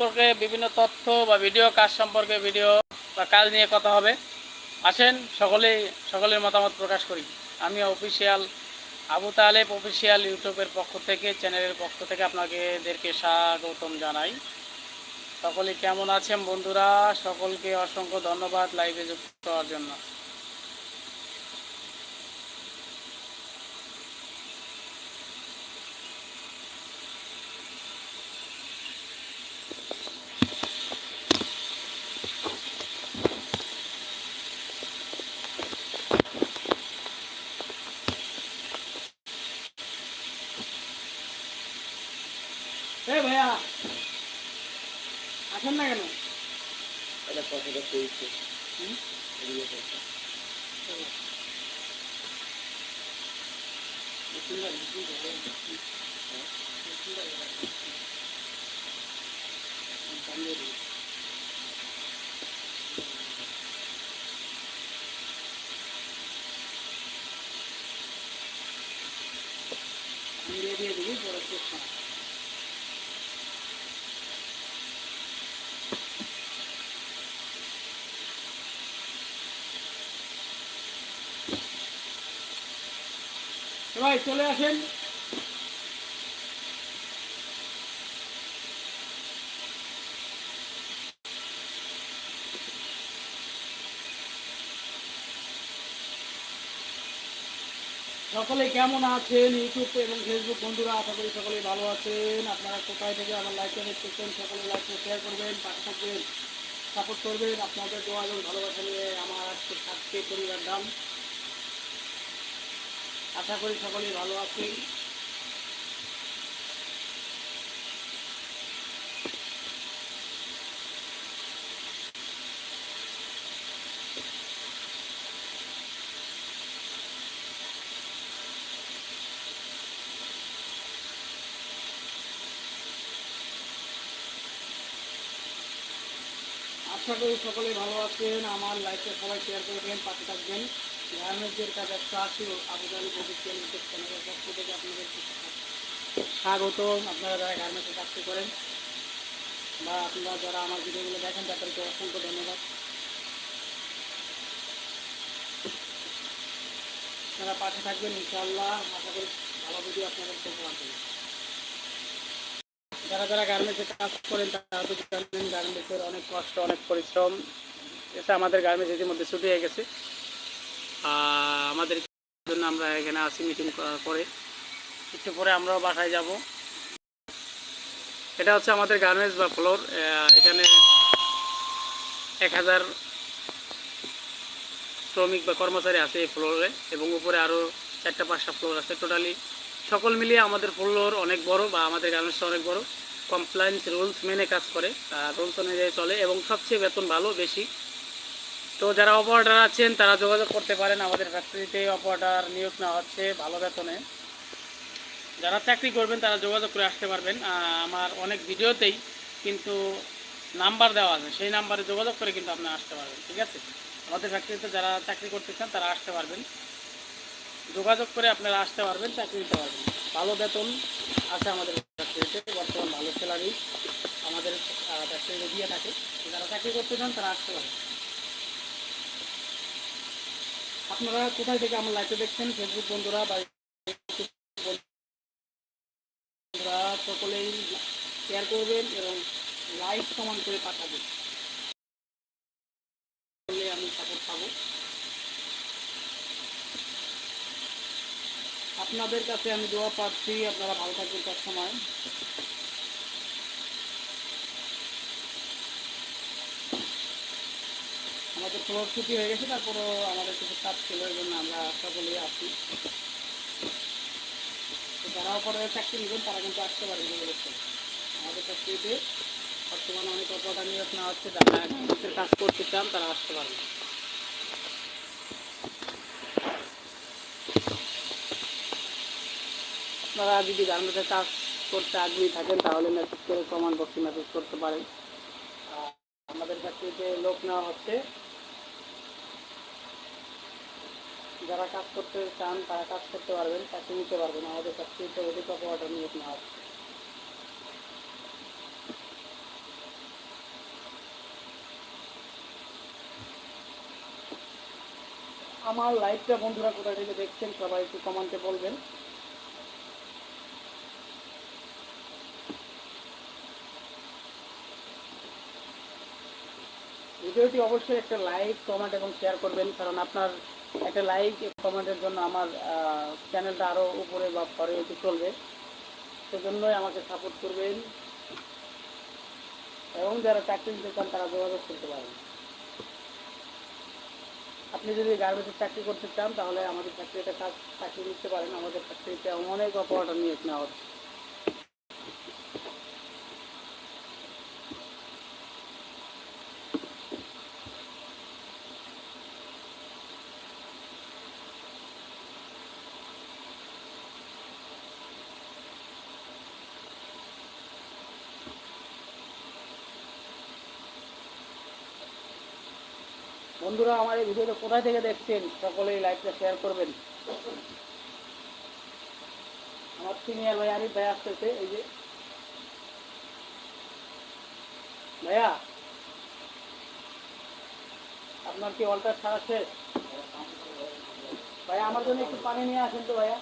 সম্পর্কে বিভিন্ন তথ্য বা ভিডিও কাজ সম্পর্কে ভিডিও বা কাজ নিয়ে কথা হবে। আসেন, সকলেই, সকলের মতামত প্রকাশ করি। আমি অফিসিয়াল আবু তালেব অফিসিয়াল ইউটিউবের পক্ষ থেকে, চ্যানেলের পক্ষ থেকে আপনাদেরকে স্বাগতম জানাই। সকলে কেমন আছেন বন্ধুরা? সকলকে অসংখ্য ধন্যবাদ লাইভে যুক্ত হওয়ার জন্য। দিয়ে দিয়ে দিবি পরে চেক সবাই চলে আসেন সকলে কেমন আছেন? ইউটিউব এবং ফেসবুক বন্ধুরা, আশা করি সকলেই ভালো আছেন। আপনারা কোথায় থেকে আমার লাইভটা দেখতেছেন সকলে লাইভটা শেয়ার করবেন, পাশে থাকবেন সাপোর্ট করবেন। আপনাদের দোয়া এবং ভালোবাসা নিয়ে আমার আজকে থাকছে পরিবার দাম আশা করি সকলেই ভালো আছেন। আশা করি সকলেই ভালো আছেন, আমার লাইফে সবাই শেয়ার করবেন পাশে থাকবেন। গার্মেন্টসের কাজ একশো আশি আবুদালি প্রযুক্তি ইউটিউব চ্যানেলের পক্ষ থেকে আপনাদের স্বাগত আপনারা যারা গার্মেন্টসে চাকরি করেন বা আপনারা যারা আমার ভিডিওগুলো দেখেন, তাদেরকে অসংখ্য ধন্যবাদ। আপনারা পাশে থাকবেন, ইনশাআল্লাহ। আশা করি ভালো ভিডিও আপনাদের যারা যারা গার্মেন্টসে কাজ করেন, তারা তো জানেন গার্মেন্টসের অনেক কষ্ট, অনেক পরিশ্রম। এসে আমাদের গার্মেন্টস ইতিমধ্যে ছুটি হয়ে গেছে। আমাদের জন্য আমরা এখানে আসি মিটিং করার পরে। একটু পরে আমরাও বাসায় যাব। এটা হচ্ছে আমাদের গার্মেন্টস বা ফ্লোর এখানে এক হাজার শ্রমিক বা কর্মচারী আছে এই ফ্লোরে এবং উপরে আরও চারটা পাঁচটা ফ্লোর আছে। টোটালি সকল মিলিয়ে আমাদের ফ্লোর অনেক বড় বা আমাদের গার্মেন্টস অনেক বড়। কমপ্লায়েন্স রুলস মেনে কাজ করে রুলস অনুযায়ী চলে এবং সবচেয়ে বেতন ভালো, বেশি। তো যারা অপারেটার আছেন, তারা যোগাযোগ করতে পারেন আমাদের ফ্যাক্টরিতে অপারেটার নিয়োগ নেওয়া হচ্ছে ভালো বেতনে। যারা চাকরি করবেন, তারা যোগাযোগ করে আসতে পারবেন। আমার অনেক ভিডিওতেই কিন্তু নাম্বার দেওয়া আছে। সেই নাম্বারে যোগাযোগ করে কিন্তু আপনি আসতে পারবেন, ঠিক আছে? আমাদের ফ্যাক্টরিতে যারা চাকরি করতে চান, তারা আসতে পারবেন। যোগাযোগ করে আপনারা আসতে পারবেন, চাকরি নিতে পারবেন। ভালো বেতন আছে আমাদের ফ্যাক্টরিতে বর্তমান ভালো স্যালারি আমাদের ফ্যাক্টরিতে দিয়ে থাকে। যারা চাকরি করতে চান, তারা আসতে পারেন আপনারা কোথায় থেকে আমার লাইভে দেখছেন? ফেসবুক বন্ধুরা বা সকলেই শেয়ার করবেন এবং লাইক সমান করে পাঠাবেন তাহলে আমি সাপোর্ট পাবো আপনাদের কাছে আমি দোয়া পাচ্ছি, আপনারা ভালো থাকবেন সব সময় আমাদের ফ্লোর ছুটি হয়ে গেছে, তারপরও আমাদের কিছু কাজ ছিল এই জন্য আমরা সকলেই আসি তো যারা পরে চাকরি নেবেন, তারা কিন্তু আসতে পারবে বলেছে। আমাদের চাকরিতে বর্তমানে অনেক অপারেটার নিয়োগ নেওয়া হচ্ছে, যারা কাজ করতে চান, তারা আসতে পারবে। আপনারা যদি গার্মেন্টসে কাজ করতে আগ্রহী থাকেন, তাহলে মেসেজ করে কমান বক্সে মেসেজ করতে পারেন। আমাদের ফ্যাক্টরিতে লোক নেওয়া হচ্ছে। যারা কাজ করতে চান, তারা কাজ করতে পারবেন, চাকরি নিতে পারবেন। আমাদের ফ্যাক্টরিতে অধিক অপারেটার নিয়োগ নেওয়া হচ্ছে। আমার লাইভটা বন্ধুরা কোথা থেকে দেখছেন, সবাই একটু কমান্টে বলবেন। ভিডিওটি অবশ্যই একটা লাইক কমেন্ট এবং শেয়ার করবেন, কারণ আপনার একটা লাইক কমেন্টের জন্য আমার চ্যানেলটা আরও উপরে বা পরে একটু চলবে। সেজন্যই আমাকে সাপোর্ট করবেন। এবং যারা চাকরি নিতে চান, তারা যোগাযোগ করতে পারেন। আপনি যদি গার্মেন্টসের চাকরি করতে চান, তাহলে আমাদের চাকরিতে কাজ, চাকরি নিতে পারেন। আমাদের চাকরিতে অনেক অপারেটর নিয়ে নেওয়া হচ্ছে। বন্ধুরা আমার এই ভিডিওটা কোথায় থেকে দেখছেন সকলেই লাইভটা শেয়ার করবেন। আমার সিনিয়র ভাই আরিফ ভাই আসতেছে এই যে। ভাইয়া আপনার কি অল্টার ছাড়া শেষ? ভাইয়া আমার জন্য একটু পানি নিয়ে আসেন তো ভাইয়া।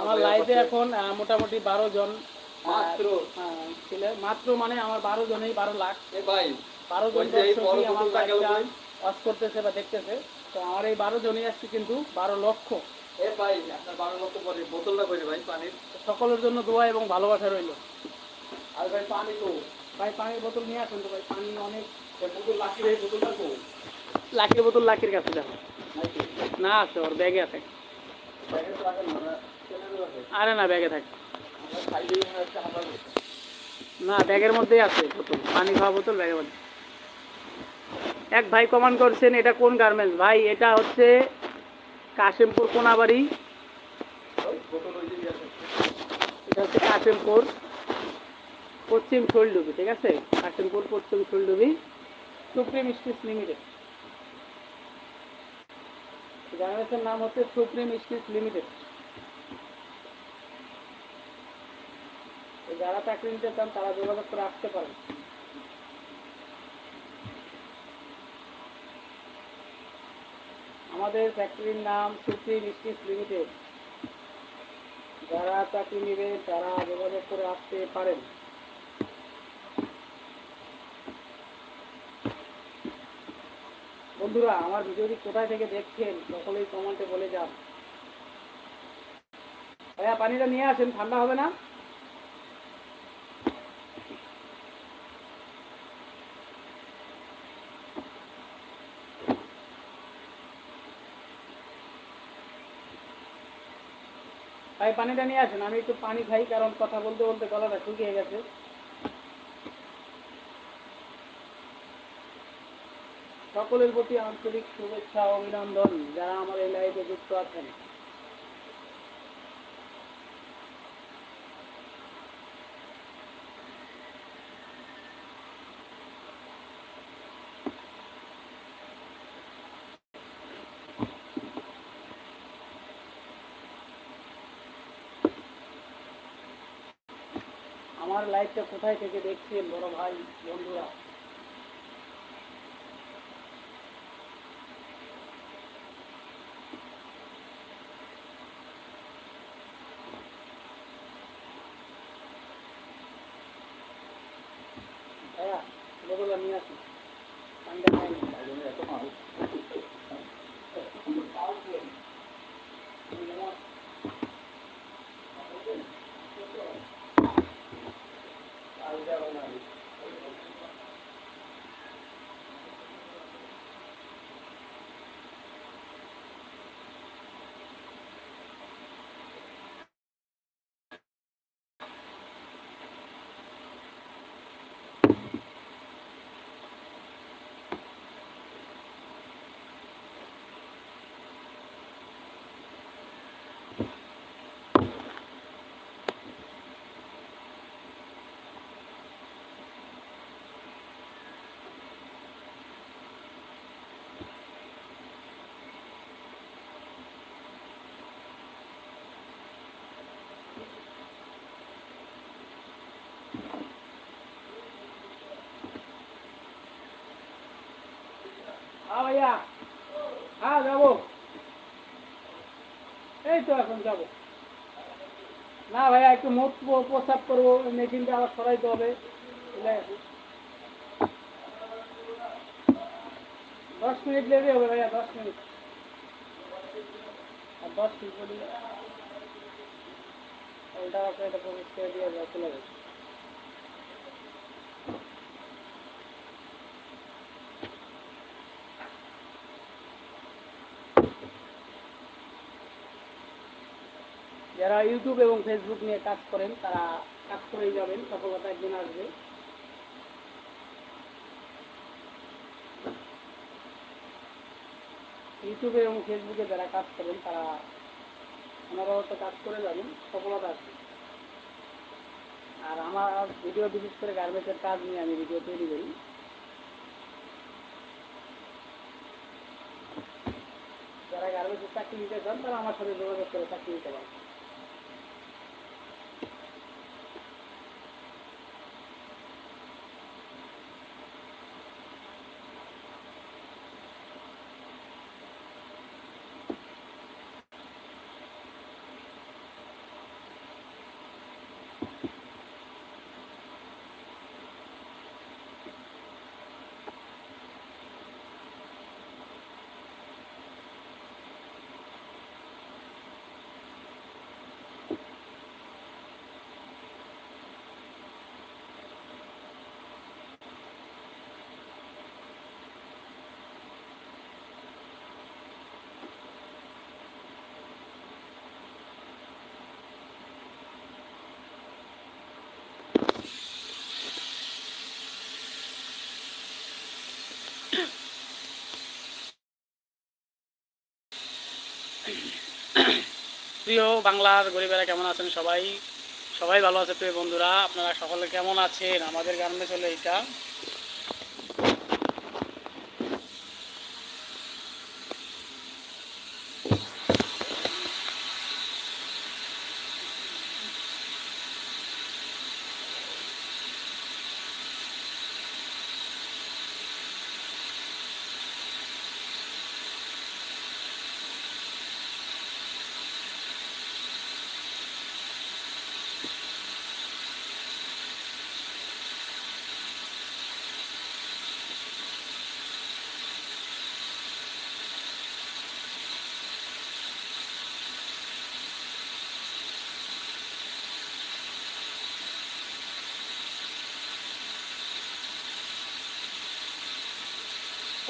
আমার লাইভে এখন মোটামুটি বারো জন মাত্র? আহ, ছিল মাত্র মানে আমার বারো জনেই বারো লাখ। ভাই বারো জন আমার? ওয়াচ করতেছে বা দেখতেছে। তো আমার এই বারো জনই আসছে কিন্তু বারো লক্ষ। এ ভাই আপনার বারো লক্ষ পরে বোতলটা করে ভাই পানির। সকলের জন্য দোয়া এবং ভালোবাসা রইল। আর ভাই পানি তো। ভাই পানির বোতল নিয়ে আসুন তো ভাই পানি অনেক। বোতল লাকি রে বোতলটা তো লাখির বোতল লাখির কাছে দেখো না আছে ওর ব্যাগে আছে। আরে না ব্যাগে থাকে। না, ব্যাগের মধ্যেই আছে বোতল। পানি খাওয়া বোতল, ব্যাগের মধ্যে। এক ভাই কমেন্ট করছেন, এটা কোন গার্মেন্টস ভাই, এটা হচ্ছে কাশিমপুর কোনাবাড়ি। এটা হচ্ছে কাশিমপুর পশ্চিম শৈলডুবি, ঠিক আছে? কাশিমপুর পশ্চিম শৈলডুবি সুপ্রিম স্টিচ লিমিটেড গার্মেন্টসের নাম হচ্ছে সুপ্রিম স্টিচ লিমিটেড যারা চাকরি নিতে চান, তারা যোগাযোগ করে আসতে পারেন। আমাদের ফ্যাক্টরির নাম সুপ্রিম স্টিচ লিমিটেড। যারা চাকরি নেবে, তারা যোগাযোগ করে আসতে পারেন। বন্ধুরা, আমার ভিডিওটি কোথায় থেকে দেখছেন, সকলেই কমেন্টে বলে যান। ভাইয়া, পানিটা নিয়ে আসেন, ঠান্ডা হবে না? ভাই পানিটা নিয়ে আসেন, আমি একটু পানি খাই, কারণ কথা বলতে বলতে গলাটা শুকিয়ে গেছে। সকলের প্রতি আন্তরিক শুভেচ্ছা, অভিনন্দন, যারা আমার এই লাইভে যুক্ত আছেন। আমার লাইভটা কোথায় থেকে দেখছেন বড় ভাই বন্ধুরা? নিয়ে আসুন। পানিটা নি। ভাইয়া। হ্যাঁ যাব। এই তো এখন যাব। না ভাইয়া, একটু মুখ প- প্রস্রাব করব, মেশিনটা আবার সরাইতে হবে। দশ মিনিট লেগে হবে ভাইয়া, দশ মিনিট। আর দশ মিনিট ওটা করে দিয়ে চলে যাবে যারা ইউটিউব এবং ফেসবুক নিয়ে কাজ করেন, তারা কাজ করেই যাবেন, সফলতা একদিন আসবে। ইউটিউবে এবং ফেসবুকে যারা কাজ করেন, তারা অনবরত কাজ করে যাবেন, সফলতা আসবে। আর আমার ভিডিও বিশেষ করে গার্মেন্টসের কাজ নিয়ে আমি ভিডিও তৈরি করি। যারা গার্মেন্টসের চাকরি নিতে চান, তারা আমার সাথে যোগাযোগ করে চাকরি নিতে পারেন। প্রিয় বাংলার গরিবেরা কেমন আছেন সবাই? সবাই ভালো আছে প্রিয় বন্ধুরা, আপনারা সকলে কেমন আছেন? আমাদের গ্রামে চলে এইটা।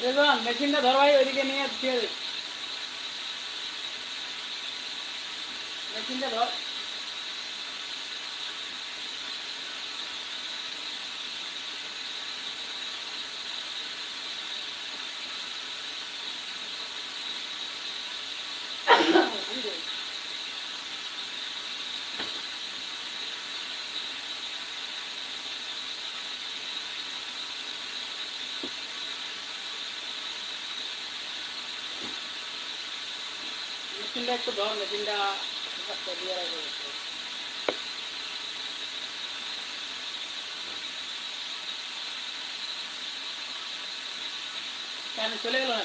রেজন মেশিনটা ধর ভাই ওইদিকে নিয়ে মেশিনটা ধর। মেশিনটা একটু ধর মেশিনটা দিয়ে রাখো কেন চলে গেল না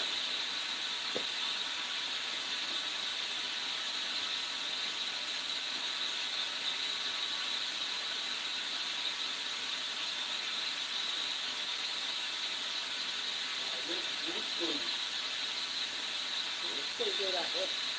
রাখো Everyone.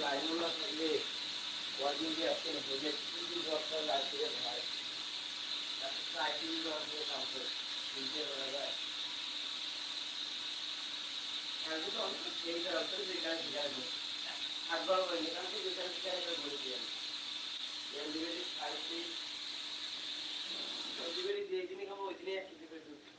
লাইনুল্লাহ থাকলে বছর লাগছে ভাই সাইকেল দিয়ে কাম করে তিনটে বেলা যায় আমি অনেক সেই কারণে একবার ওই যেখানে যেখানে সেখানে করে আমি এলডিবেরি সাইকেল এলডিবেরি যে দিনই খাব ওই এক কেজি করে ঢুকছি